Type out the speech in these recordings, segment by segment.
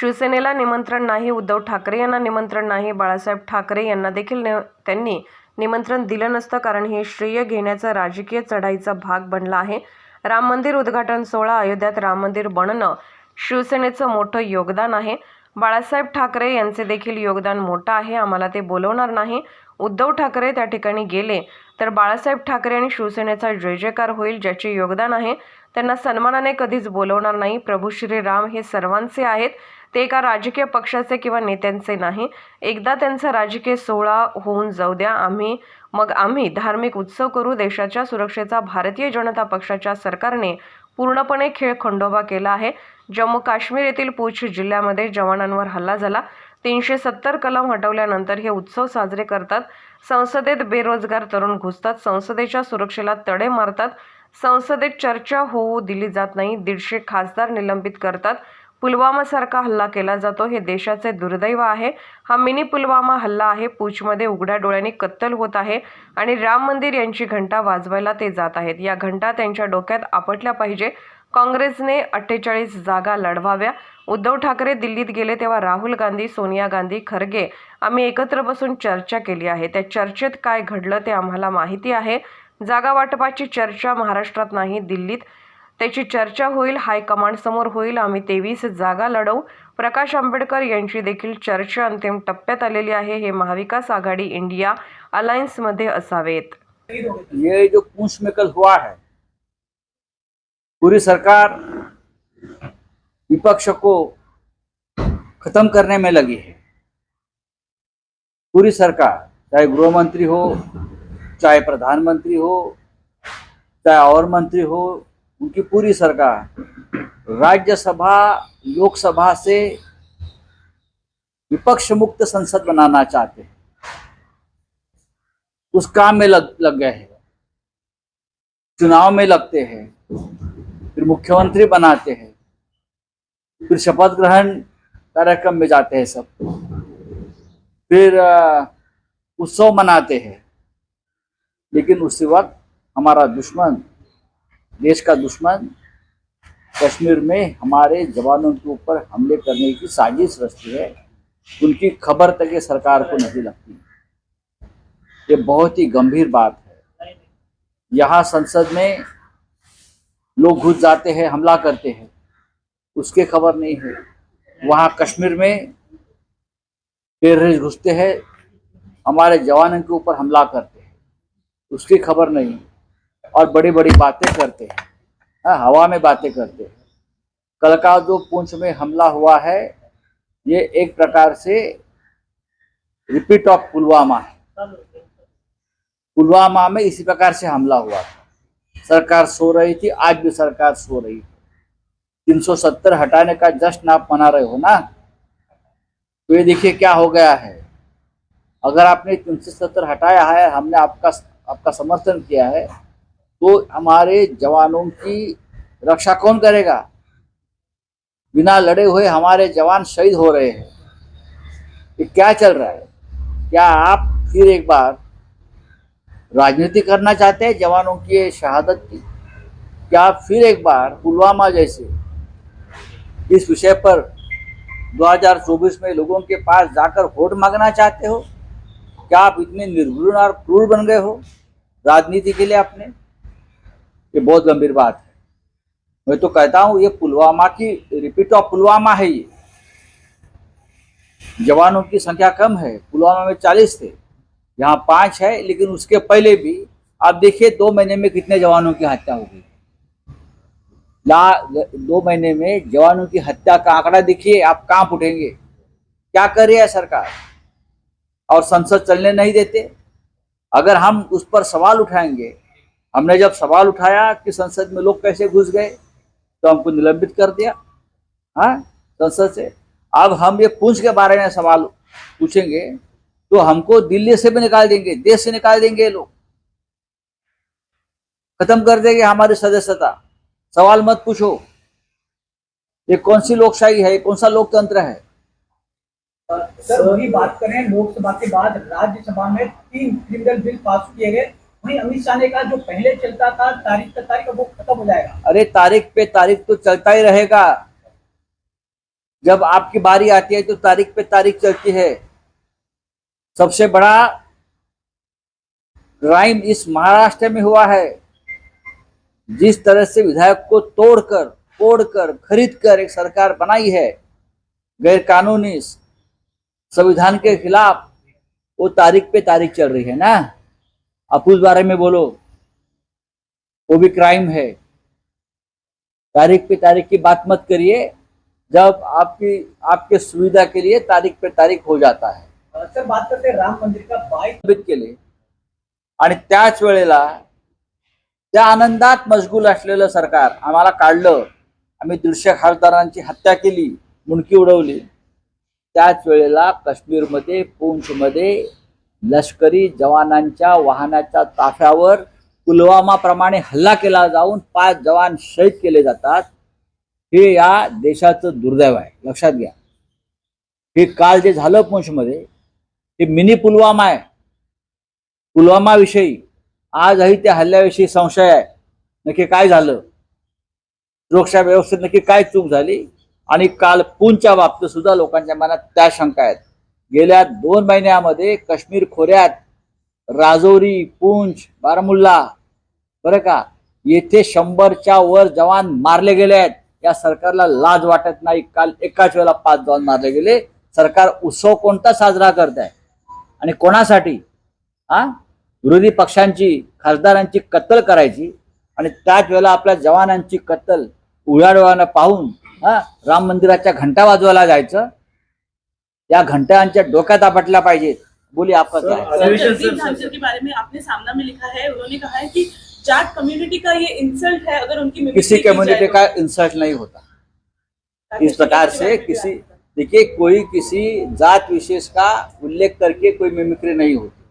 शिवसेनेला निमंत्रण नाही उद्धव ठाकरे यांना निमंत्रण नाही बाळासाहेब ठाकरे यांना देखील नि- त्यांनी निमंत्रण दिलं नसतं कारण हे श्रेय घेण्याचा राजकीय चढाईचा भाग बनला आहे. राम मंदिर उद्घाटन सोहळा अयोध्यात राम मंदिर बनणं शिवसेनेचं मोठं योगदान आहे. बाळासाहेब ठाकरे यांचे देखील योगदान मोठं आहे आम्हाला ते बोलवणार नाही. उद्धव ठाकरे त्या ठिकाणी गेले तर बाळासाहेब ठाकरे आणि शिवसेनेचा जय जयकार होईल ज्याचे योगदान आहे. त्यांना सन्मानाने कधीच बोलवणार नाही. प्रभू श्रीराम हे सर्वांचे आहेत. ते एका राजकीय पक्षाचे किंवा नेत्यांचे नाही. एकदा त्यांचा राजकीय सोहळा होऊन जाऊ द्या. आम्ही मग आम्ही धार्मिक उत्सव करू. देशाच्या सुरक्षेचा भारतीय जनता पक्षाच्या सरकारने पूर्णपणे खेळ खंडोबा केला आहे. जम्मू काश्मीर येथील पूछ जिल्ह्यामध्ये जवानांवर हल्ला झाला. तीनशे सत्तर कलम हटवल्यानंतर हे उत्सव साजरे करतात. संसदेत बेरोजगार तरुण घुसतात. संसदेच्या सुरक्षेला तडे मारतात. संसदेत चर्चा होऊ दिली जात नाही. दीडशे खासदार निलंबित करतात. पुलवामासारखा हल्ला केला जातो. हे देशाचे दुर्दैव आहे. हा मिनी पुलवामा हल्ला आहे. पूछमध्ये उघड्या डोळ्यांनी कत्तल होत आहे आणि राम मंदिर यांची घंटा वाजवायला ते जात आहेत. या घंटा त्यांच्या डोक्यात आपटल्या पाहिजे. काँग्रेसने अठ्ठेचाळीस जागा लढवाव्या. उद्धव ठाकरे दिल्लीत गेले तेव्हा राहुल गांधी सोनिया गांधी खरगे आम्ही एकत्र बसून चर्चा केली आहे. त्या चर्चेत काय घडलं ते आम्हाला माहिती आहे. जागा वाटपाची चर्चा महाराष्ट्रात नाही दिल्लीत. त्याची चर्चा होईल हायकमांड समोर होईल आम्ही तेवीस जागा लढवू. प्रकाश आंबेडकर यांची देखील चर्चा अंतिम टप्प्यात आलेली आहे. हे महाविकास आघाडी इंडिया अलायन्समध्ये असावेत. ये जो पूंछ हुआ है पूरी सरकार विपक्ष को खत्म करने में लगी है। पूरी सरकार चाहे गृहमंत्री हो चाहे प्रधानमंत्री हो चाहे और मंत्री हो उनकी पूरी सरकार। राज्यसभा, लोकसभा से विपक्ष मुक्त संसद बनाना चाहते हैं। उस काम में लग लग गए हैं। चुनाव में लगते हैं। फिर मुख्यमंत्री बनाते हैं। फिर शपथ ग्रहण कार्यक्रम में जाते हैं सब। फिर उत्सव मनाते हैं। लेकिन उसी वक्त हमारा दुश्मन देश का दुश्मन कश्मीर में हमारे जवानों के ऊपर हमले करने की साजिश रचती है। उनकी खबर तक ये सरकार को नहीं लगती। ये बहुत ही गंभीर बात है। यहाँ संसद में लोग घुस जाते हैं, हमला करते हैं। उसके खबर नहीं है। वहाँ कश्मीर में टेररिस्ट घुसते हैं, हमारे जवानों के ऊपर हमला करते हैं। उसकी खबर नहीं और बड़ी बड़ी बातें करते हैं। हाँ, हवा में बातें करते हैं। कल का जो पुंछ में हमला हुआ है। ये एक प्रकार से रिपीट ऑफ़ पुलवामा है। पुलवामा में इसी प्रकार से हमला हुआ था। सरकार सो रही थी आज भी सरकार सो रही है। 370 हटाने का जश्न आप मना रहे हो ना? तो ये देखिए क्या हो गया है। अगर आपने 370 हटाया है हमने आपका आपका समर्थन किया है तो हमारे जवानों की रक्षा कौन करेगा? बिना लड़े हुए हमारे जवान शहीद हो रहे हैं। ये क्या चल रहा है? क्या आप फिर एक बार राजनीति करना चाहते हैं जवानों की शहादत की? क्या फिर एक बार पुलवामा जैसे इस विषय पर 2024 में लोगों के पास जाकर वोट मांगना चाहते हो? क्या आप इतने निर्घृण और क्रूर बन गए हो राजनीति के लिए आपने ये बहुत गंभीर बात है। मैं तो कहता हूँ, ये पुलवामा की रिपीट ऑफ़ पुलवामा है ये। जवानों की संख्या कम है, पुलवामा में चालीस थे। यहाँ पाँच है, लेकिन उसके पहले भी, आप देखिए, दो महीने में कितने जवानों की हत्या हो गई। दो महीने में जवानों की हत्या का आंकड़ा देखिए, आप काँप उठेंगे? क्या कर रही है सरकार? और संसद चलने नहीं देते? अगर हम उस पर सवाल उठाएँगे हमने जब सवाल उठाया कि संसद में लोग कैसे घुस गए तो हमको निलंबित कर दिया हाँ संसद से अब हम ये पूंछ के बारे में सवाल पूछेंगे तो हमको दिल्ली से भी निकाल देंगे देश से निकाल देंगे लोग खत्म कर देंगे हमारी सदस्यता सवाल मत पूछो ये कौन सी लोकशाही है कौन सा लोकतंत्र है सर वही बात करें लोकसभा के बाद राज्यसभा में तीन क्रिमिनल बिल पास किए गए वहीं अमित शाह ने कहा, जो पहले चलता था, तारीख का तारीख वो खत्म हो जाएगा। अरे, तारीख पे तारीख तो चलता ही रहेगा। जब आपकी बारी आती है तो तारीख पे तारीख चलती है। सबसे बड़ा क्राइम इस महाराष्ट्र में हुआ है। जिस तरह से विधायक को तोड़कर तोड़कर खरीद कर एक सरकार बनाई है गैर कानूनी संविधान के खिलाफ, वो तारीख पे तारीख चल रही है ना? आप उस बारे में बोलो। वो भी क्राइम है। तारीख पे तारीख की बात मत करिए। जब आपकी आपके सुविधा के लिए तारीख पे तारीख हो जाता है। सर बात करते राम मंदिर का साबित केले आणि त्याच वेळेला त्या आनंदात मशगूल असलेलं सरकार आम्हाला काढलं. आम्ही दीडशे खासदारांची हत्या केली मुंडकी उडवली. त्याच वेळेला काश्मीरमध्ये पूंछमध्ये लष्करी जवानांच्या वाहनाच्या ताफ्यावर पुलवामाप्रमाणे हल्ला केला जाऊन पाच जवान शहीद केले जातात. हे या देशाचं दुर्दैव आहे. लक्षात घ्या. हे काल जे झालं पुंछमध्ये हे मिनी पुलवामा आहे. पुलवामाविषयी आजही त्या हल्ल्याविषयी संशय आहे. नक्की काय झालं? सुरक्षा व्यवस्थेत नक्की काय चूक झाली? आणि काल पूंच्या बाबतीत सुद्धा लोकांच्या मनात त्या शंका आहेत. गेल्या दोन महिन्यामध्ये काश्मीर खोऱ्यात राजौरी पूंछ बारामुल्ला बरं का येथे शंभरच्या वर जवान मारले गेले आहेत. या सरकारला लाज वाटत नाही. काल एकाच वेळेला पाच जवान मारले गेले. सरकार उत्सव कोणता साजरा करत आहे? आणि कोणासाठी? हा? विरोधी पक्षांची खासदारांची कत्तल करायची आणि त्याच वेळेला आपल्या जवानांची कत्तल उघड्या डोळ्यानं पाहून हा राम मंदिराच्या घंटा वाजवायला जायचं. या घंटांच्या डोक्यात आपटल्या पाहिजेत बोली आपका क्या है? के बारे में आपने सामना में लिखा है उन्होंने कहा है कि जाट कम्युनिटी का ये इंसल्ट है अगर उनकी किसी कम्युनिटी तो। का इंसल्ट नहीं होता। इस प्रकार से किसी देखिए कोई किसी जात विशेष का उल्लेख करके कोई मिमिक्री नहीं होती।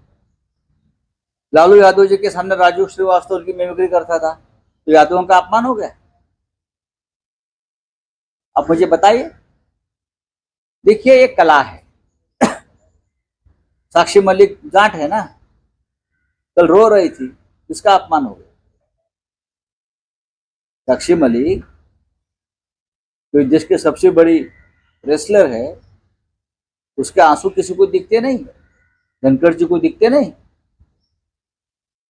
लालू यादव जी के सामने राजू श्रीवास्तव की मिमिक्री करता था। तो यादवों का अपमान हो गया? अब मुझे बताइए। देखिए, ये कला है। साक्षी मलिक जाट है ना? कल रो रही थी इसका अपमान हो गया? साक्षी मलिक जो देश की सबसे बड़ी रेसलर है, उसके आँसू किसी को दिखते नहीं? धनखड़ जी को दिखते नहीं?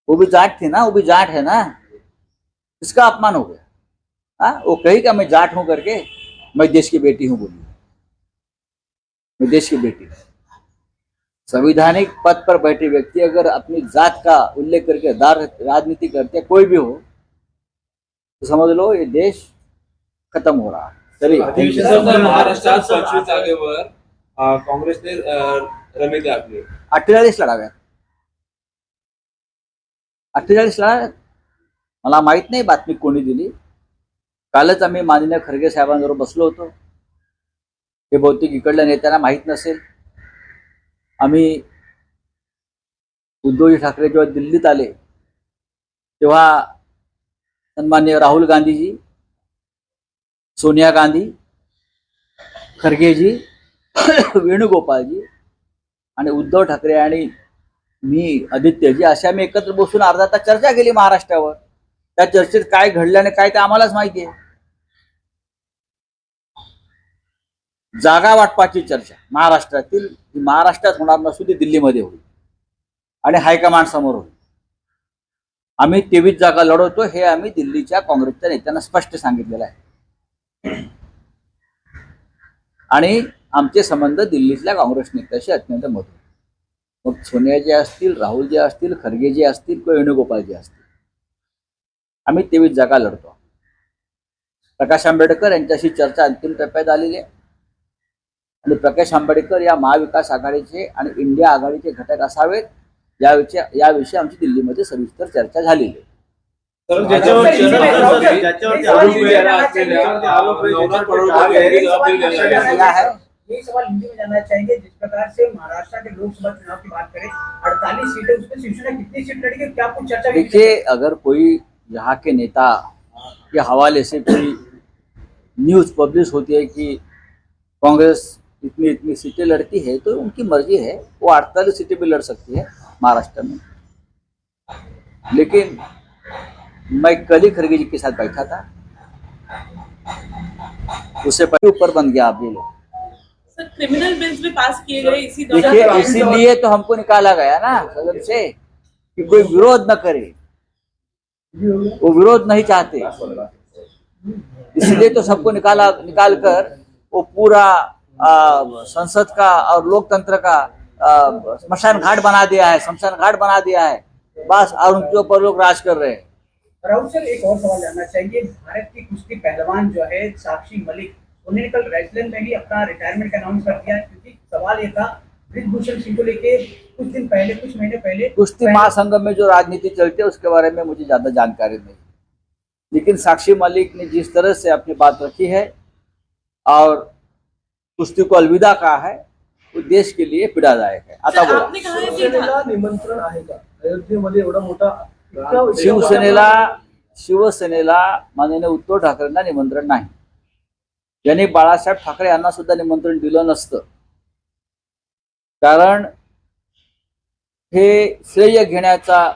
वो भी जाट थी ना, वो भी जाट है ना? इसका अपमान हो गया? हाँ वो कही का मैं जाट हूँ करके, मैं देश की बेटी हूँ बोली मैं देश की बेटी। संवैधानिक पद पर बैठे व्यक्ति अगर अपनी जात का उल्लेख करके दार राजनीति करते कोई भी हो तो समझ लो ये देश खत्म हो रहा है। चलिए महाराष्ट्रात जागेवर काँग्रेसने अठ्ठेचाळीस लढाव्यात अठ्ठेचाळीस लढाव्यात मला माहीत नाही बातमी कोणी दिली. कालच आम्ही माननीय खरगे साहेबांबरोबर बसलो होतो. हे बहुतेक इकडल्या नेत्यांना माहीत नसेल. आम्ही उद्धवजी ठाकरे जेव्हा दिल्लीत आले तेव्हा सन्मान्य राहुल गांधीजी सोनिया गांधी खरगेजी वेणुगोपालजी आणि उद्धव ठाकरे आणि मी आदित्यजी अशा मी एकत्र बसून अर्धा तास चर्चा केली महाराष्ट्रावर. त्या चर्चेत काय घडलं आणि काय ते आम्हालाच माहिती आहे. जागा वाटपाची चर्चा. महाराष्ट्रातील ही महाराष्ट्रात होणार नसून ती दिल्लीमध्ये होईल. आणि हायकमांड समोर होईल. आम्ही तेवीस जागा लढवतो हे आम्ही दिल्लीच्या काँग्रेसच्या नेत्यांना स्पष्ट सांगितलेलं आहे. आणि आमचे संबंध दिल्लीतल्या काँग्रेस नेत्याशी अत्यंत मधुर मग सोनिया जे असतील राहुल जे असतील खरगे जे असतील किंवा वेणुगोपाल जे असतील आम्ही तेवीस जागा लढतो. प्रकाश आंबेडकर यांच्याशी चर्चा अंतिम टप्प्यात आलेली आहे. आणि प्रकाश आंबेडकर या महाविकास आघाडीचे आणि इंडिया आघाडीचे घटक असावेत याविषयी याविषयी आमची दिल्लीमध्ये सविस्तर चर्चा झालेली आहे. है ये सवाल हिंदी में जानना चाहेंगे जिस प्रकार से महाराष्ट्र के लोकसभा चुनाव की बात करें अड़तालीस सीटें उसमें शिवसेना कितनी सीट लड़ेगी क्या कुछ चर्चा? देखिए अगर कोई यहाँ के नेता के हवाले से कोई न्यूज़ पब्लिश होती है कि कांग्रेस इतनी इतनी सीटें लड़ती है तो उनकी मर्ज़ी है वो अड़तालीस सीटें भी लड़ सकती है महाराष्ट्र में। लेकिन मैं कल ही खड़गे जी के साथ बैठा था उससे पहले ऊपर बन गया आप ये लोग। क्रिमिनल बिल्स भी पास किए गए इसी देखिए इसीलिए तो हमको निकाला गया ना सदन से कि कोई विरोध न करे। वो विरोध नहीं चाहते। इसलिए तो सबको निकाला निकाल कर वो पूरा संसद का और लोकतंत्र का स्मशान घाट बना दिया है शमशान घाट बना दिया है। बस और उनके ऊपर लोग राज कर रहे हैं। राहुल सर एक और सवाल जानना चाहिए। भारत की कुश्ती पहलवान जो है साक्षी मलिक उन्होंने कल रेसलिंग में ही अपना रिटायरमेंट अनाउंस कर दिया। क्योंकि सवाल ये था ब्रिजभूषण सिंह को लेके कुछ दिन पहले कुछ महीने पहले कुश्ती महासंघ में जो राजनीति चलती है उसके बारे में मुझे ज़्यादा जानकारी नहीं। लेकिन साक्षी मलिक ने जिस तरह से अपनी बात रखी है और कुश्ती को अलविदा कहा है? वो देश के लिए पीड़ादायक है। आता बोला। आपने कहा है कि शिवसेनेला निमंत्रण आहे का? अयोध्येमध्ये एवढा मोठा शिवसेनेला शिवसेनेला माननीय उद्धव ठाकरेंना निमंत्रण नाही. यांनी बाळासाहेब ठाकरे यांना सुद्धा निमंत्रण दिलं नसतं. कारण हे श्रेय घेण्याचा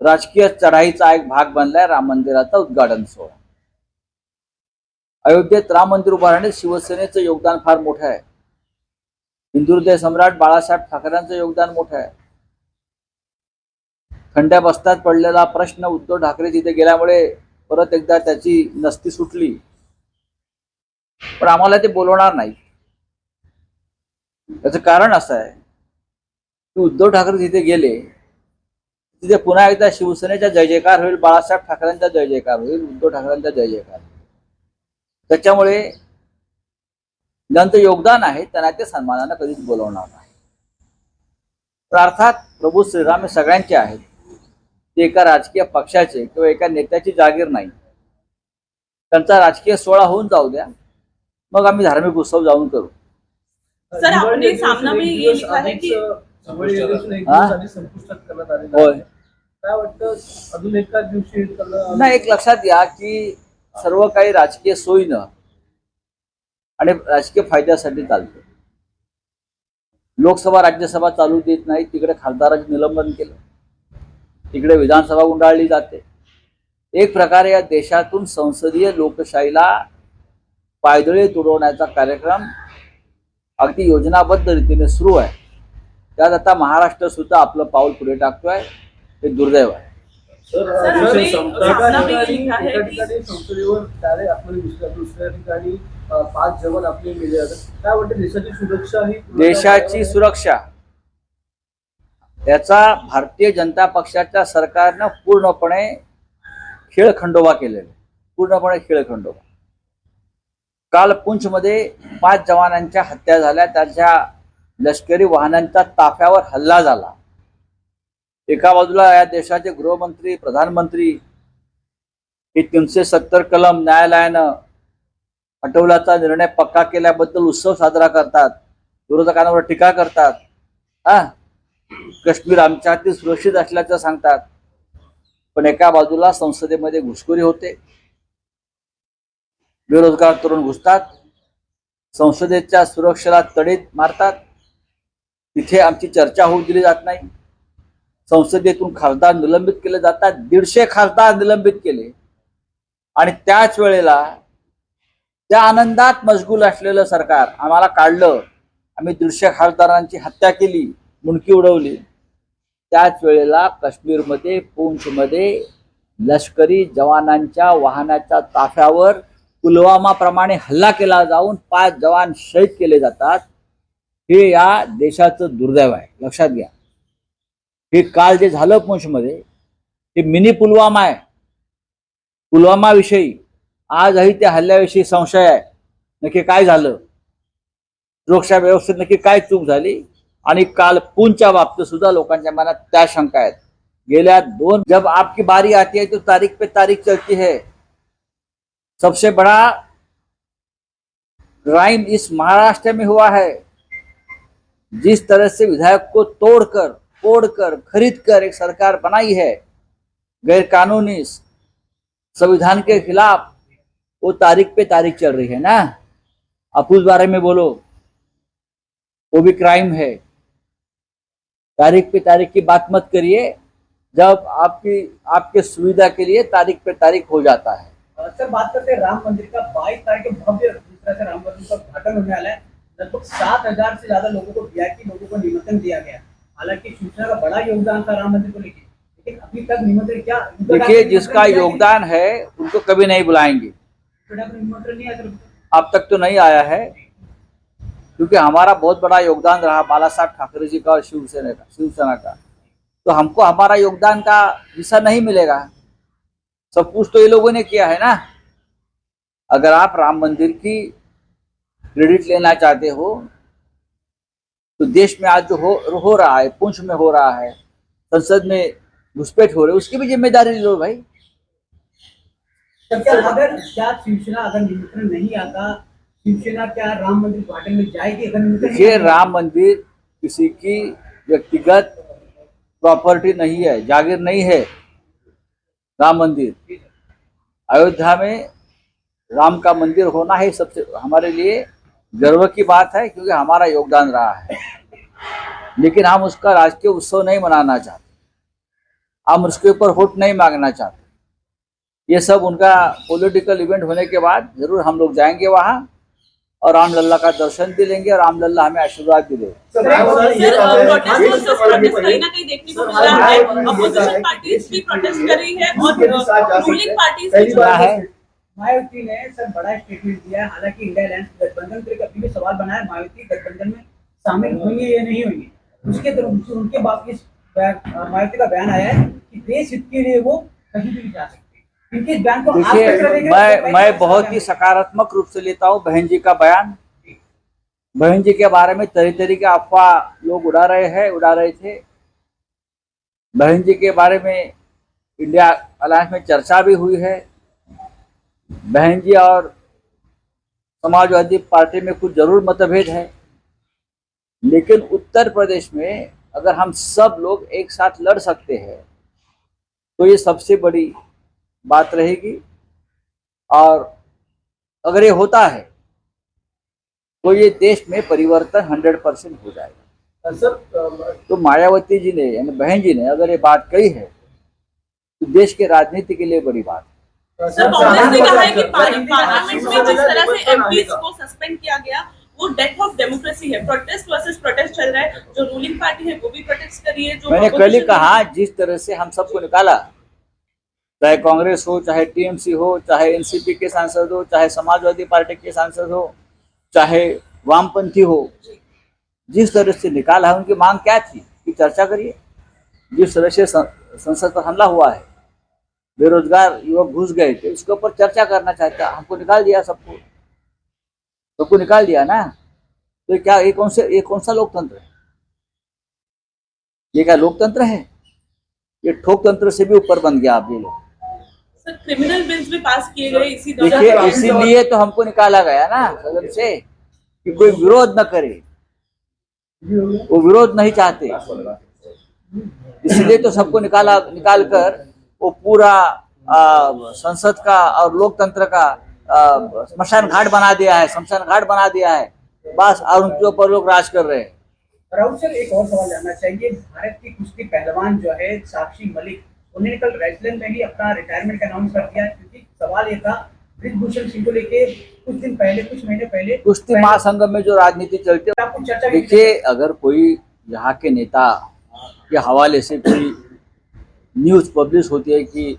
राजकीय चढाईचा एक भाग बनलाय राम मंदिराचा उद्घाटन सोहळा. अयोध्येत राम मंदिर उभारण्यात शिवसेनेचं योगदान फार मोठं आहे. हिंदुहृदय सम्राट बाळासाहेब ठाकरेंचं योगदान मोठं आहे. खंड्या बस्त्यात पडलेला प्रश्न उद्धव ठाकरे तिथे गेल्यामुळे परत एकदा त्याची नसती सुटली. पण आम्हाला ते बोलवणार नाही. त्याचं कारण असं आहे की उद्धव ठाकरे तिथे गेले तिथे पुन्हा एकदा शिवसेनेचा जय जयकार होईल बाळासाहेब ठाकरेंचा जय जयकार होईल उद्धव ठाकरेंचा जय जयकार. त्याच्यामुळे ज्यांचं योगदान आहे त्यांना ते सन्मानानं कधीच बोलवणार नाही. तर अर्थात प्रभू श्रीराम हे सगळ्यांचे आहेत. ते एका राजकीय पक्षाचे किंवा एका नेत्याची जागीर नाही. त्यांचा राजकीय सोहळा होऊन जाऊ द्या. मग आम्ही धार्मिक उत्सव जाऊन करू. सर, सामना में लिखा है कि- हा? होय. आहे. काय वाटतं अजून एकाच दिवशी नाही एक लक्षात घ्या की सर्व काही राजकीय सोयीनं आणि राजकीय फायद्यासाठी चालतं. लोकसभा राज्यसभा चालू देत नाही तिकडे खासदारांचे निलंबन केलं. तिकडे विधानसभा गुंडाळली जाते. एक प्रकारे या देशातून संसदीय लोकशाहीला पायदळी तुडवण्याचा कार्यक्रम अगदी योजनाबद्ध रीतीने सुरू आहे. त्यात आता महाराष्ट्र सुद्धा आपलं पाऊल पुढे टाकतोय. हे दुर्दैव आहे. संसदेवर डायरेक्ट आपल्याला दुसऱ्या दुसऱ्या ठिकाणी अ, पाच जवान आपले मेले जातात. काय वाटतं देशाची सुरक्षा ही देशाची सुरक्षा. याचा भारतीय जनता पक्षाच्या सरकारनं पूर्णपणे खेळखंडोबा केलेला आहे. पूर्णपणे खेळखंडोबा काल पुंछमध्ये पाच जवानांच्या हत्या झाल्या. त्याच्या लष्करी वाहनांच्या ताफ्यावर हल्ला झाला. एका बाजूला या देशाचे गृहमंत्री प्रधानमंत्री हे तीनशे सत्तर कलम न्यायालयानं हटवल्याचा निर्णय पक्का केल्याबद्दल उत्सव साजरा करतात विरोधकांवर टीका करतात हा? काश्मीर आमच्या हाती सुरक्षित असल्याचं सांगतात. पण एका बाजूला संसदेमध्ये घुसखोरी होते. बेरोजगार तरुण घुसतात. संसदेच्या सुरक्षेला तडीत मारतात. तिथे आमची चर्चा होऊ दिली जात नाही. संसदेतून खासदार निलंबित केले जातात दीडशे खासदार निलंबित केले. आणि त्याच वेळेला त्या आनंदात मशगूल असलेलं सरकार आम्हाला काढलं. आम्ही दीडशे खासदारांची हत्या केली मुंडकी उडवली. त्याच वेळेला काश्मीरमध्ये पूंछमध्ये लष्करी जवानांच्या वाहनाच्या ताफ्यावर पुलवामाप्रमाणे हल्ला केला जाऊन पाच जवान शहीद केले जातात. हे या देशाचं दुर्दैव आहे. लक्षात घ्या. हे काल जे झालं पूंछमध्ये ते मिनी पुलवामा आहे. पुलवामाविषयी आजही त्या हल्ल्याविषयी संशय आहे. नक्की काय झालं? सुरक्षा व्यवस्थेत नक्की काय चूक झाली? आणि काल पूनच्या बाबतीत सुद्धा लोकांच्या मनात त्या शंका आहेत. गेल्या दोन जब आपकी बारी आती है तो तारीख पे तारीख चलती है. सबसे बड़ा क्राइम इस महाराष्ट्र में हुआ है। जिस तरह से विधायक को तोड़कर तोड़कर खरीद कर एक सरकार बनाई है। गैर कानूनी संविधान के खिलाफ वो तारीख पे तारीख चल रही है ना? आप उस बारे में बोलो। वो भी क्राइम है। तारीख पे तारीख की बात मत करिए। जब आपकी, आपके सुविधा के लिए तारीख पे तारीख हो जाता है। सर बात करते हैं, राम मंदिर का बाईस तारीख को भव्य तरह से राम मंदिर का उद्घाटन होने वाला है। लगभग सात हज़ार से ज़्यादा लोगों को वीआईपी लोगों को निमंत्रण दिया गया। हालाँकि शिवसेना का बड़ा योगदान था राम मंदिर को लेकर लेकिन अभी तक निमंत्रण क्या देखिए जिसका योगदान है उनको कभी नहीं बुलाएँगे। सर अब तक तो नहीं आया है क्योंकि हमारा बहुत बड़ा योगदान रहा बाला साहब ठाकरे जी का और शिवसेना का शिवसेना का। तो हमको हमारा योगदान का हिस्सा नहीं मिलेगा। सब कुछ तो ये लोगों ने किया है ना। अगर आप राम मंदिर की क्रेडिट लेना चाहते हो तो देश में आज जो हो हो रहा है पुंछ में हो रहा है संसद में घुसपैठ हो रही है उसकी भी ज़िम्मेदारी ले लो भाई। तब क्या अगर क्या शिवसेना अगर निमंत्रण नहीं आता शिवसेना क्या राम मंदिर में जाएगी अगर देखिए राम मंदिर किसी की व्यक्तिगत प्रॉपर्टी नहीं है जागीर नहीं है राम मंदिर। अयोध्या में राम का मंदिर होना है सबसे हमारे लिए गर्व की बात है क्योंकि हमारा योगदान रहा है लेकिन हम उसका राजकीय उत्सव नहीं मनाना चाहते हम उसके ऊपर वोट नहीं मांगना चाहते ये सब उनका पॉलिटिकल इवेंट होने के बाद ज़रूर हम लोग जाएँगे वहाँ और राम लल्ला का दर्शन भी लेंगे और राम लल्ला हमें आशीर्वाद भी देंगे बात है, मायावती ने सर बड़ा स्टेटमेंट दिया। है हालाँकि इंडिया अलायंस गठबंधन पर अभी भी सवाल बना है मायावती गठबंधन में शामिल होंगे या नहीं होंगे। उसके तरफ़ उनके बाद इस मायावती का बयान आया है कि देश हित के लिए वो कहीं भी जा सकते। क्योंकि बयान को देखिए मैं मैं बहुत ही सकारात्मक रूप से लेता हूँ बहन जी का बयान। बहन जी के बारे में तरह तरह के अफवाह लोग उड़ा रहे हैं उड़ा रहे थे। बहन जी के बारे में इंडिया अलायंस में चर्चा भी हुई है। बहन जी और समाजवादी पार्टी में कुछ ज़रूर मतभेद है लेकिन उत्तर प्रदेश में अगर हम सब लोग एक साथ लड़ सकते हैं तो ये सबसे बड़ी बात रहेगी। और अगर ये होता है तो ये देश में परिवर्तन हंड्रेड परसेंट हो जाएगा। सर तो मायावती जी ने यानी बहन जी ने अगर ये बात कही है तो देश के राजनीति के लिए बड़ी बात है। सर कांग्रेस ने कहा है कि पार्लियामेंट में जिस तरह से एमपीज सर, को सस्पेंड किया गया वो डेथ ऑफ़ डेमोक्रेसी है। प्रोटेस्ट वर्सेस प्रोटेस्ट चल रहा है। जो रूलिंग पार्टी है वो भी प्रोटेस्ट कर रही है जो मैंने कल ही कहा जिस तरह से हम सबको निकाला चाहे कांग्रेस हो चाहे टीएमसी हो चाहे एनसीपी के सांसद हो चाहे समाजवादी पार्टी के सांसद हो चाहे वामपंथी हो जिस तरह से निकाला है उनकी मांग क्या थी? कि चर्चा करिए। जिस तरह से संसद पर हमला हुआ है बेरोजगार युवक घुस गए थे उसके ऊपर चर्चा करना चाहता हमको निकाल दिया सबको। सबको निकाल दिया ना? तो क्या ये कौन से ये कौन सा लोकतंत्र है? ये क्या लोकतंत्र है? ये ठोकतंत्र से भी ऊपर बन गया आप ये लोग। क्रिमिनल बिल्स भी पास किए गए इसी देखिए इसीलिए तो हमको निकाला गया ना सदन से कि कोई विरोध न करे। वो विरोध नहीं चाहते। इसलिए तो सबको निकाला निकाल कर वो पूरा संसद का और लोकतंत्र का स्मशान घाट बना दिया है शमशान घाट बना दिया है। बस और उनके ऊपर लोग राज कर रहे हैं। राहुल सर एक और सवाल जानना चाहिए। भारत की कुश्ती पहलवान जो है साक्षी मलिक उन्होंने कल रेसलिंग में ही अपना रिटायरमेंट का अनाउंस कर दिया। क्योंकि सवाल ये था ब्रिजभूषण सिंह को लेके कुछ दिन पहले कुछ महीने पहले कुश्ती महासंघ में जो राजनीति चलती है देखिए अगर कोई यहाँ के नेता के हवाले से कोई न्यूज़ पब्लिश होती है कि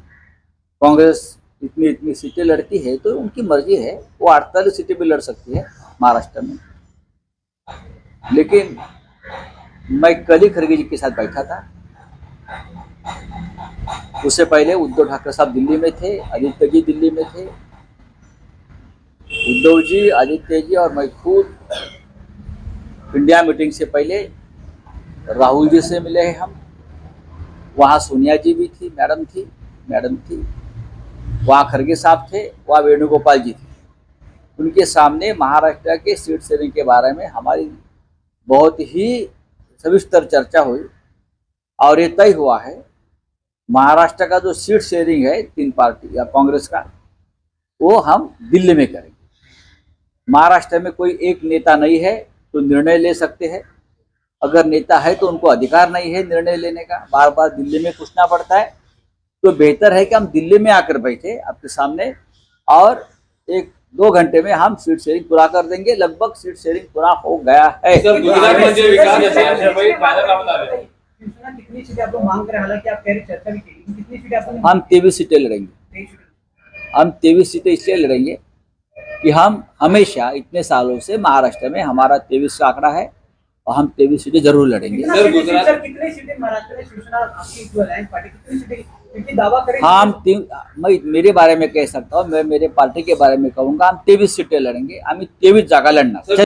कांग्रेस इतनी इतनी सीटें लड़ती है तो उनकी मर्ज़ी है, वो अड़तालीस सीटें भी लड़ सकती है महाराष्ट्र में। लेकिन मैं कल ही खड़गे जी के साथ बैठा था। उससे पहले उद्धव ठाकरे साहब दिल्ली में थे, आदित्य जी दिल्ली में थे। उद्धव जी, आदित्य जी और मैं खुद इंडिया मीटिंग से पहले राहुल जी से मिले हैं हम। वहाँ सोनिया जी भी थी, मैडम थी मैडम थी। वहाँ खड़गे साहब थे, वहाँ वेणुगोपाल जी थे। उनके सामने महाराष्ट्र के सीट शेयरिंग के बारे में हमारी बहुत ही सविस्तर चर्चा हुई और ये तय हुआ है, महाराष्ट्र का जो सीट शेयरिंग है तीन पार्टी या कांग्रेस का, वो हम दिल्ली में करेंगे। महाराष्ट्र में कोई एक नेता नहीं है तो निर्णय ले सकते हैं अगर नेता है तो उनको अधिकार नहीं है निर्णय लेने का। बार बार दिल्ली में पूछना पड़ता है। तो बेहतर है कि हम दिल्ली में आकर बैठे आपके सामने और एक दो घंटे में हम सीट शेयरिंग पूरा कर देंगे। लगभग सीट शेयरिंग पूरा हो गया है। सर गुजरात म्हणजे विकास असेल भाई फ़ायदा काम झाले शिवसेना कितनी सीटें आप लोग मांग कर रहे हैं? हालाँकि आप कह रहे चर्चा भी की लेकिन कितनी सीटें आपने हम तेईस सीटें लड़ेंगे। हम तेईस सीटें इसलिए लड़ेंगे कि हम हमेशा इतने सालों से महाराष्ट्र में हमारा तेईस का आंकड़ा है। और हम तेवीस सीटें ज़रूर लड़ेंगे। कितना सर, सीटें- गुजरात- सर कितनी सीटें महाराष्ट्र में शिवसेना आपकी जो अलायंस पार्टी? कितनी सीटें क्योंकि दावा करें हम तीन मैं मेरे बारे में कह सकता हूँ मैं मेरे पार्टी के बारे में कहूँगा हम तेवीस सीटें लड़ेंगे हम तेवीस जगह लड़ना। सर